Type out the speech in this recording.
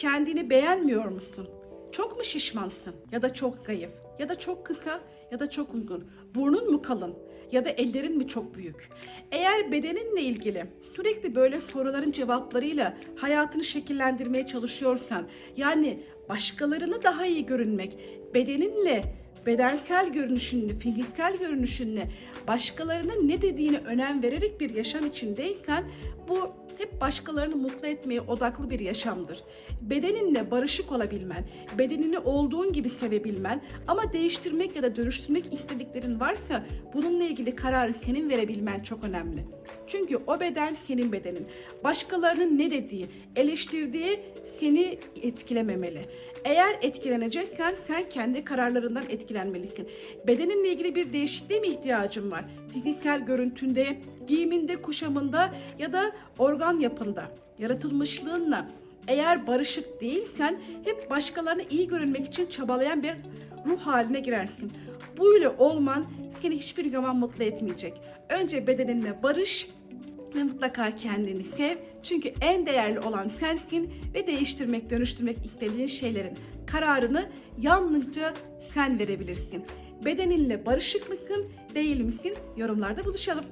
Kendini beğenmiyor musun? Çok mu şişmansın? Ya da çok zayıf? Ya da çok kısa? Ya da çok uzun? Burnun mu kalın? Ya da ellerin mi çok büyük? Eğer bedeninle ilgili sürekli böyle soruların cevaplarıyla hayatını şekillendirmeye çalışıyorsan, yani başkalarını daha iyi görünmek, bedeninle bedensel görünüşünle, fiziksel görünüşünle başkalarının ne dediğine önem vererek bir yaşam içindeysen bu başkalarını mutlu etmeye odaklı bir yaşamdır. Bedeninle barışık olabilmen, bedenini olduğun gibi sevebilmen ama değiştirmek ya da dönüştürmek istediklerin varsa bununla ilgili kararı senin verebilmen çok önemli. Çünkü o beden senin bedenin. Başkalarının ne dediği, eleştirdiği seni etkilememeli. Eğer etkileneceksen sen kendi kararlarından etkilenmelisin. Bedeninle ilgili bir değişikliğe mi ihtiyacın var? Fiziksel görüntünde, giyiminde, kuşamında ya da organ yapında, yaratılmışlığınla eğer barışık değilsen hep başkalarına iyi görünmek için çabalayan bir ruh haline girersin. Böyle olman seni hiçbir zaman mutlu etmeyecek. Önce bedeninle barış, ve mutlaka kendini sev. Çünkü en değerli olan sensin ve değiştirmek, dönüştürmek istediğin şeylerin kararını yalnızca sen verebilirsin. Bedeninle barışık mısın, değil misin? Yorumlarda buluşalım.